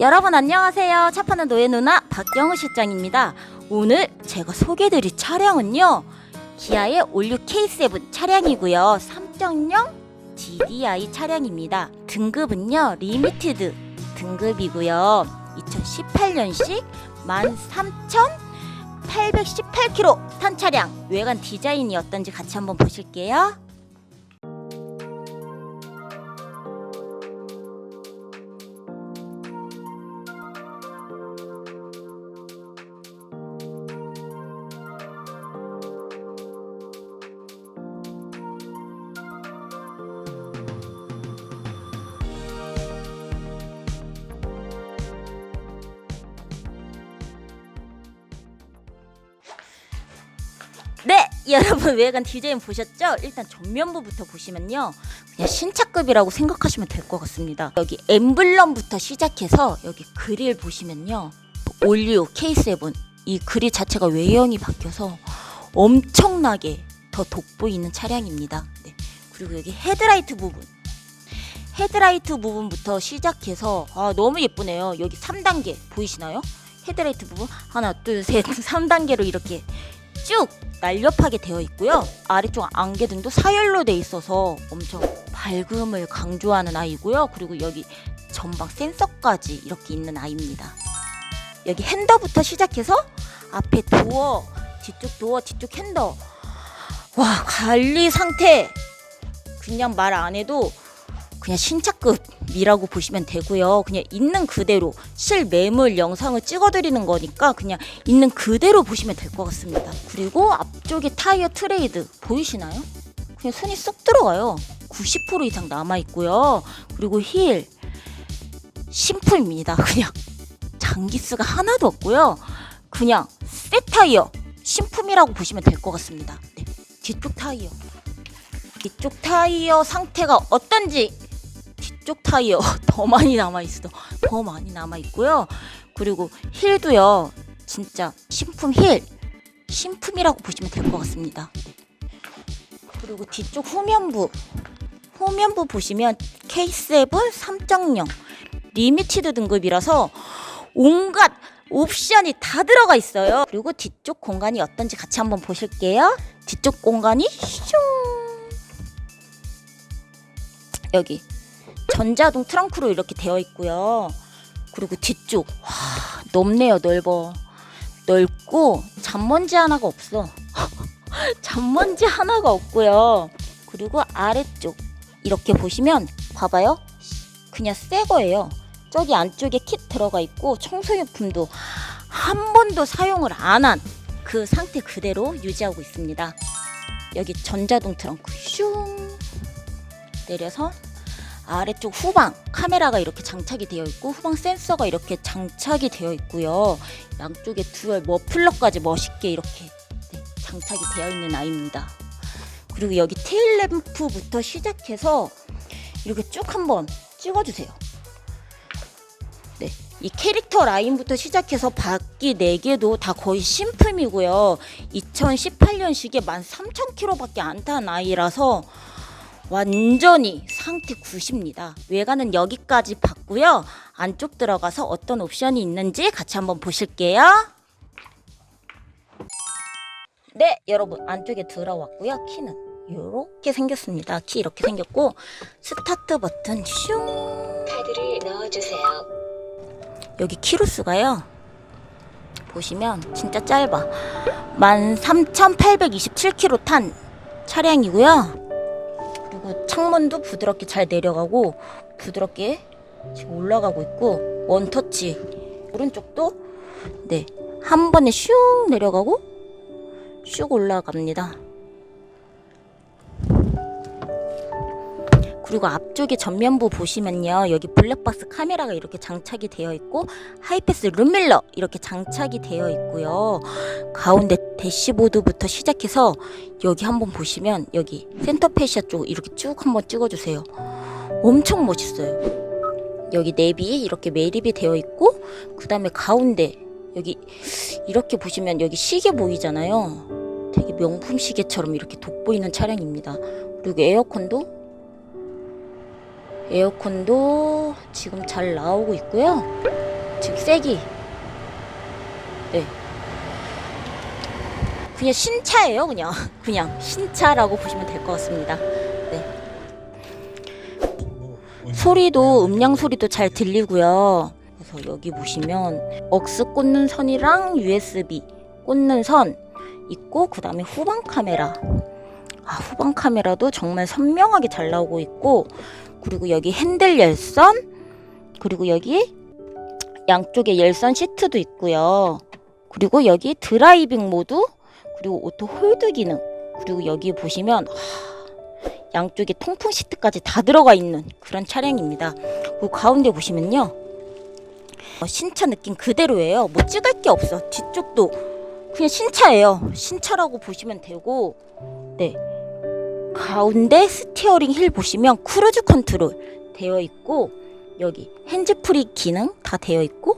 여러분 안녕하세요. 차 파는 노예 누나 박경우 실장입니다. 오늘 제가 소개드릴 차량은요. 기아의 올류 K7 차량이고요. 3.0 GDI 차량입니다. 등급은요. 리미티드 등급이고요. 2018년식 13,818km 탄 차량. 외관 디자인이 어떤지 같이 한번 보실게요. 네, 여러분 외관 디자인 보셨죠? 일단 전면부부터 보시면요, 그냥 신차급이라고 생각하시면 될 것 같습니다. 여기 엠블럼부터 시작해서 여기 그릴 보시면요, 올류 K7 이 그릴 자체가 외형이 바뀌어서 엄청나게 더 돋보이는 차량입니다. 네. 그리고 여기 헤드라이트 부분. 헤드라이트 부분부터 시작해서 아 너무 예쁘네요. 여기 3단계 보이시나요? 헤드라이트 부분 하나 둘 셋 3단계로 이렇게 쭉 날렵하게 되어 있고요. 아래쪽 안개 등도 사열로 돼 있어서 엄청 밝음을 강조하는 아이고요. 그리고 여기 전방 센서까지 이렇게 있는 아이입니다. 여기 핸더부터 시작해서 앞에 도어, 뒤쪽 도어, 뒤쪽 핸더. 와, 관리 상태 그냥 말 안 해도 그냥 신차급 이라고 보시면 되고요. 그냥 있는 그대로 실 매물 영상을 찍어드리는 거니까 그냥 있는 그대로 보시면 될 것 같습니다. 그리고 앞쪽에 타이어 트레이드 보이시나요? 그냥 손이 쏙 들어가요. 90% 이상 남아 있고요. 그리고 힐 신품입니다. 그냥 장기스가 하나도 없고요. 그냥 새 타이어 신품이라고 보시면 될 것 같습니다. 네. 뒤쪽 타이어 뒤쪽 타이어 상태가 어떤지 뒤쪽 타이어 더 많이 남아 있어. 더 많이 남아 있고요. 그리고 힐도요 진짜 신품 힐 신품이라고 보시면 될 것 같습니다. 그리고 뒤쪽 후면부 후면부 보시면 K7 3.0 리미티드 등급이라서 온갖 옵션이 다 들어가 있어요. 그리고 뒤쪽 공간이 어떤지 같이 한번 보실게요. 뒤쪽 공간이 슝! 여기 전자동 트렁크로 이렇게 되어 있고요. 그리고 뒤쪽 와, 넓네요, 넓어. 넓고 잔먼지 하나가 없어. 잔먼지 하나가 없고요. 그리고 아래쪽 이렇게 보시면 봐봐요. 그냥 새 거예요. 저기 안쪽에 킷 들어가 있고 청소용품도 한 번도 사용을 안 한 그 상태 그대로 유지하고 있습니다. 여기 전자동 트렁크 슝 내려서 아래쪽 후방 카메라가 이렇게 장착이 되어 있고 후방 센서가 이렇게 장착이 되어 있고요. 양쪽에 듀얼 머플러까지 멋있게 이렇게 네, 장착이 되어 있는 아이입니다. 그리고 여기 테일 램프부터 시작해서 이렇게 쭉 한번 찍어주세요. 네, 이 캐릭터 라인부터 시작해서 바퀴 4개도 다 거의 신품이고요. 2018년식에 13,000km밖에 안 탄 아이라서 완전히 상태 굿입니다. 외관은 여기까지 봤고요. 안쪽 들어가서 어떤 옵션이 있는지 같이 한번 보실게요. 네, 여러분 안쪽에 들어왔고요. 키는 이렇게 생겼습니다. 키 이렇게 생겼고 스타트 버튼 슝 카드를 넣어주세요. 여기 키로수가요. 보시면 진짜 짧아. 13,827km 탄 차량이고요. 그리고 창문도 부드럽게 잘 내려가고 부드럽게 지금 올라가고 있고 원터치 오른쪽도 네 한 번에 슉 내려가고 슉 올라갑니다. 그리고 앞쪽에 전면부 보시면요 여기 블랙박스 카메라가 이렇게 장착이 되어 있고 하이패스 룸밀러 이렇게 장착이 되어 있고요. 가운데 대시보드부터 시작해서 여기 한번 보시면 여기 센터 페시아 쪽 이렇게 쭉 한번 찍어주세요. 엄청 멋있어요. 여기 내비 이렇게 매립이 되어 있고 그 다음에 가운데 여기 이렇게 보시면 여기 시계 보이잖아요. 되게 명품 시계처럼 이렇게 돋보이는 차량입니다. 그리고 에어컨도 에어컨도 지금 잘 나오고 있고요. 즉 세기. 네. 그냥 신차예요, 그냥. 그냥 신차라고 보시면 될 것 같습니다. 소리도 음량 소리도 잘 들리고요. 그래서 여기 보시면 억스 꽂는 선이랑 USB 꽂는 선 있고 그다음에 후방 카메라. 아, 후방 카메라도 정말 선명하게 잘 나오고 있고 그리고 여기 핸들 열선 그리고 여기 양쪽에 열선 시트도 있고요. 그리고 여기 드라이빙 모드 그리고 오토 홀드 기능 그리고 여기 보시면 하, 양쪽에 통풍 시트까지 다 들어가 있는 그런 차량입니다. 그리고 가운데 보시면요. 어, 신차 느낌 그대로예요. 뭐 찍을 게 없어. 뒤쪽도 그냥 신차예요. 신차라고 보시면 되고, 네. 가운데 스티어링 힐 보시면 크루즈 컨트롤 되어 있고, 여기 핸즈프리 기능 다 되어 있고,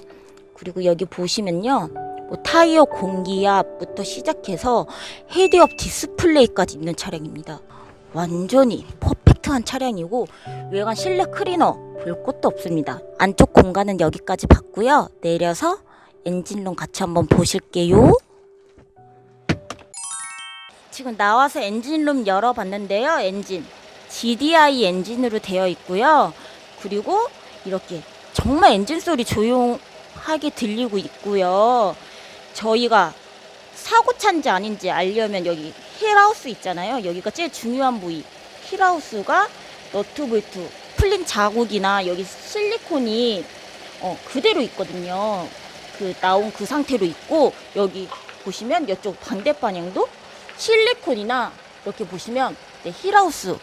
그리고 여기 보시면요. 뭐 타이어 공기압부터 시작해서 헤드업 디스플레이까지 있는 차량입니다. 완전히 퍼펙트한 차량이고 외관 실내 클리너 볼 것도 없습니다. 안쪽 공간은 여기까지 봤고요. 내려서 엔진룸 같이 한번 보실게요. 지금 나와서 엔진룸 열어봤는데요. 엔진 GDI 엔진으로 되어 있고요. 그리고 이렇게 정말 엔진 소리 조용하게 들리고 있고요. 저희가 사고 찬지 아닌지 알려면 여기 힐하우스 있잖아요. 여기가 제일 중요한 부위. 힐하우스가 너트 볼트 풀린 자국이나 여기 실리콘이 어, 그대로 있거든요. 그 나온 그 상태로 있고 여기 보시면 이쪽 반대 방향도 실리콘이나 이렇게 보시면 네, 힐하우스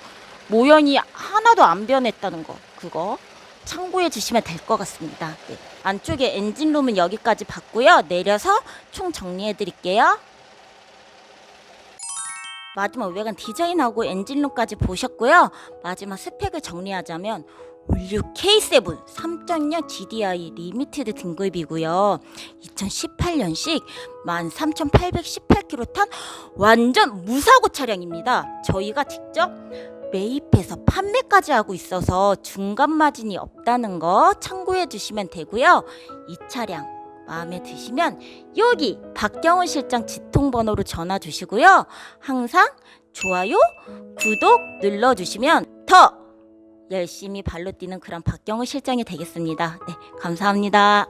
모양이 하나도 안 변했다는 거 그거 참고해 주시면 될 것 같습니다. 네. 안쪽에 엔진룸은 여기까지 봤고요. 내려서 총 정리해 드릴게요. 마지막 외관 디자인하고 엔진룸까지 보셨고요. 마지막 스펙을 정리하자면 올류 K7 3.0 GDI 리미티드 등급이고요. 2018년식 13,818km 탄 완전 무사고 차량입니다. 저희가 직접 매입해서 판매까지 하고 있어서 중간 마진이 없다는 거 참고해 주시면 되고요. 이 차량 마음에 드시면 여기 박경훈 실장 지통번호로 전화 주시고요. 항상 좋아요, 구독 눌러 주시면 더 열심히 발로 뛰는 그런 박경훈 실장이 되겠습니다. 네, 감사합니다.